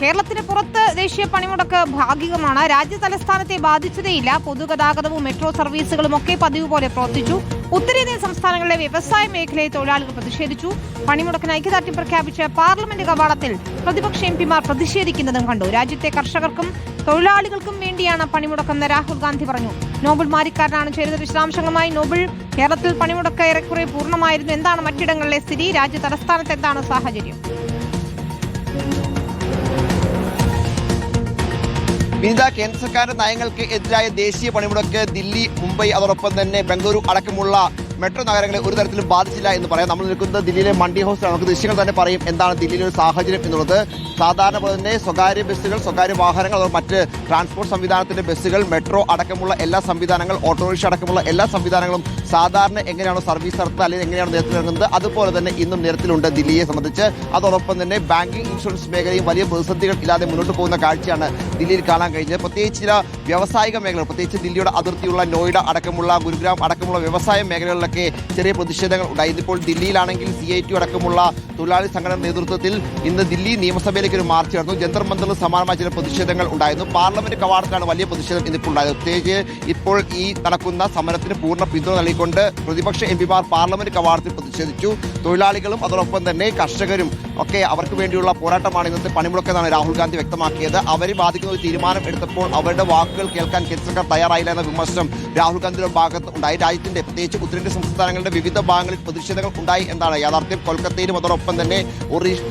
കേരളത്തിന് പുറത്ത് ദേശീയ പണിമുടക്ക് ഭാഗികമാണ്. രാജ്യ തലസ്ഥാനത്തെ ബാധിച്ചതേയില്ല. പൊതുഗതാഗതവും മെട്രോ സർവീസുകളും ഒക്കെ പതിവ് പോലെ പ്രവർത്തിച്ചു. ഉത്തരേന്ത്യൻ സംസ്ഥാനങ്ങളിലെ വ്യവസായ മേഖലയെ തൊഴിലാളികൾ പ്രതിഷേധിച്ചു. പണിമുടക്കിന് ഐക്യദാർഢ്യം പ്രഖ്യാപിച്ച പാർലമെന്റ് കവാടത്തിൽ പ്രതിപക്ഷ എം പിമാർ പ്രതിഷേധിക്കുന്നതും കണ്ടു. രാജ്യത്തെ കർഷകർക്കും തൊഴിലാളികൾക്കും വേണ്ടിയാണ് പണിമുടക്കം രാഹുൽ ഗാന്ധി പറഞ്ഞു. നോബൽ മാരിക്കാരനാണ് ചേരുന്നത് വിശദാംശങ്ങളുമായി നോബൽ കേരളത്തിൽ പണിമുടക്ക് ഏറെക്കുറെ പൂർണമായിരുന്നു. എന്താണ് മറ്റിടങ്ങളിലെ സ്ഥിതി? രാജ്യ തലസ്ഥാനത്ത് എന്താണ് സാഹചര്യം? വിനിത കേന്ദ്ര സർക്കാരിന്റെ നയങ്ങൾക്ക് എതിരായ ദേശീയ പണിമുടക്ക് ദില്ലി മുംബൈ അതോടൊപ്പം തന്നെ ബംഗളൂരു അടക്കമുള്ള മെട്രോ നഗരങ്ങളെ ഒരു തരത്തിലും ബാധിച്ചില്ല എന്ന് പറയാം. നമ്മൾ നിൽക്കുന്നത് ദില്ലിയിലെ മണ്ടി ഹൗസിലാണ്. നമുക്ക് ദൃശ്യങ്ങൾ തന്നെ പറയും എന്താണ് ദില്ലിയിലെ ഒരു സാഹചര്യം എന്നുള്ളത്. സാധാരണ പോലെ തന്നെ സ്വകാര്യ ബസ്സുകൾ സ്വകാര്യ വാഹനങ്ങൾ അതോ മറ്റ് ട്രാൻസ്പോർട്ട് സംവിധാനത്തിന്റെ ബസ്സുകൾ മെട്രോ അടക്കമുള്ള എല്ലാ സംവിധാനങ്ങൾ ഓട്ടോറിക്ഷ അടക്കമുള്ള എല്ലാ സംവിധാനങ്ങളും സാധാരണ എങ്ങനെയാണോ സർവീസ് നടത്തുന്നത് അല്ലെങ്കിൽ എങ്ങനെയാണ് ഇറങ്ങുന്നത് അതുപോലെ തന്നെ ഇന്നും നിരത്തിലുണ്ട് ദില്ലിയെ സംബന്ധിച്ച്. അതോടൊപ്പം തന്നെ ബാങ്കിംഗ് ഇൻഷുറൻസ് മേഖലയും വലിയ പ്രതിസന്ധികൾ ഇല്ലാതെ മുന്നോട്ട് പോകുന്ന കാഴ്ചയാണ് ദില്ലിയിൽ കാണാൻ കഴിഞ്ഞത്. പ്രത്യേകിച്ച് ചില വ്യാവസായിക മേഖലകൾ പ്രത്യേകിച്ച് ദില്ലിയുടെ അതിർത്തിയുള്ള നോയിഡ അടക്കമുള്ള ഗുരുഗ്രാം അടക്കമുള്ള വ്യവസായ മേഖലകളിലൊക്കെ ചെറിയ പ്രതിഷേധങ്ങൾ ഉണ്ടായി ഇതിപ്പോൾ ദില്ലിയിലാണെങ്കിൽ സി ഐ ടി അടക്കമുള്ള തൊഴിലാളി സംഘടന നേതൃത്വത്തിൽ ഇന്ന് ദില്ലി നിയമസഭയിലേക്ക് ഒരു മാർച്ച് നടന്നു. ജന്തർ മന്ദറിൽ സമാനമായ ചില പ്രതിഷേധങ്ങൾ ഉണ്ടായിരുന്നു. പാർലമെന്റ് കവാടത്തിലാണ് വലിയ പ്രതിഷേധം ഇന്നിപ്പോൾ ഉണ്ടായത്. പ്രത്യേകിച്ച് ഇപ്പോൾ ഈ നടക്കുന്ന സമരത്തിന് പൂർണ പിന്തുണ നൽകിക്കൊണ്ട് പ്രതിപക്ഷ എം പിമാർ പാർലമെന്റ് കവാടത്തിൽ പ്രതിഷേധിച്ചു. തൊഴിലാളികളും അതോടൊപ്പം തന്നെ കർഷകരും ഒക്കെ അവർക്ക് വേണ്ടിയുള്ള പോരാട്ടമാണ് ഇന്നത്തെ പണിമുടക്കെന്നാണ് രാഹുൽ ഗാന്ധി വ്യക്തമാക്കിയത്. അവരെ ബാധിക്കുന്ന ഒരു തീരുമാനം എടുത്തപ്പോൾ അവരുടെ വാക്കുകൾ കേൾക്കാൻ കേന്ദ്ര സർക്കാർ തയ്യാറായില്ല എന്ന വിമർശനം രാഹുൽ ഗാന്ധിയുടെ ഭാഗത്ത് ഉണ്ടായി. രാജ്യത്തിന്റെ പ്രത്യേകിച്ച് ഉത്തരേന്ത്യൻ സംസ്ഥാനങ്ങളുടെ വിവിധ ഭാഗങ്ങളിൽ പ്രതിഷേധങ്ങൾ ഉണ്ടായി എന്നാണ് യാഥാർത്ഥ്യം. കൊൽക്കത്തയിലും അതോടൊപ്പം തന്നെ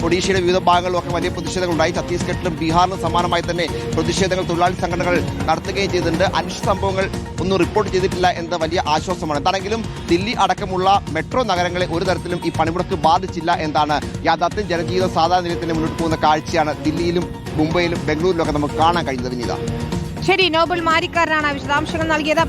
ഒഡീഷയുടെ വിവിധ ഭാഗങ്ങളിലും ഒക്കെ വലിയ പ്രതിഷേധങ്ങൾ ഉണ്ടായി. ഛത്തീസ്ഗഡിലും ബീഹാറിലും സമാനമായി തന്നെ പ്രതിഷേധങ്ങൾ തൊഴിലാളി സംഘടനകൾ നടത്തുകയും ചെയ്തിട്ടുണ്ട്. അനിഷ്ട സംഭവങ്ങൾ ഒന്നും റിപ്പോർട്ട് ചെയ്തിട്ടില്ല എന്ന വലിയ ആശ്വാസമാണ്. എന്താണെങ്കിലും ദില്ലി അടക്കമുള്ള മെട്രോ നഗരങ്ങളെ ഒരു തരത്തിലും ഈ പണിമുടക്ക് ബാധിച്ചില്ല എന്നാണ് യാഥാർത്ഥ്യം. ജനജീവിതം സാധാരണ നിലയിൽ തന്നെ മുന്നോട്ട് പോകുന്ന കാഴ്ചയാണ് ദില്ലിയിലും മുംബൈയിലും ബംഗളൂരിലും ഒക്കെ നമുക്ക് കാണാൻ കഴിയുന്നത് വിനീത. ശരി നോബൽ മാരിക്കാരനാണ് വിശദാംശങ്ങൾ നൽകിയത്.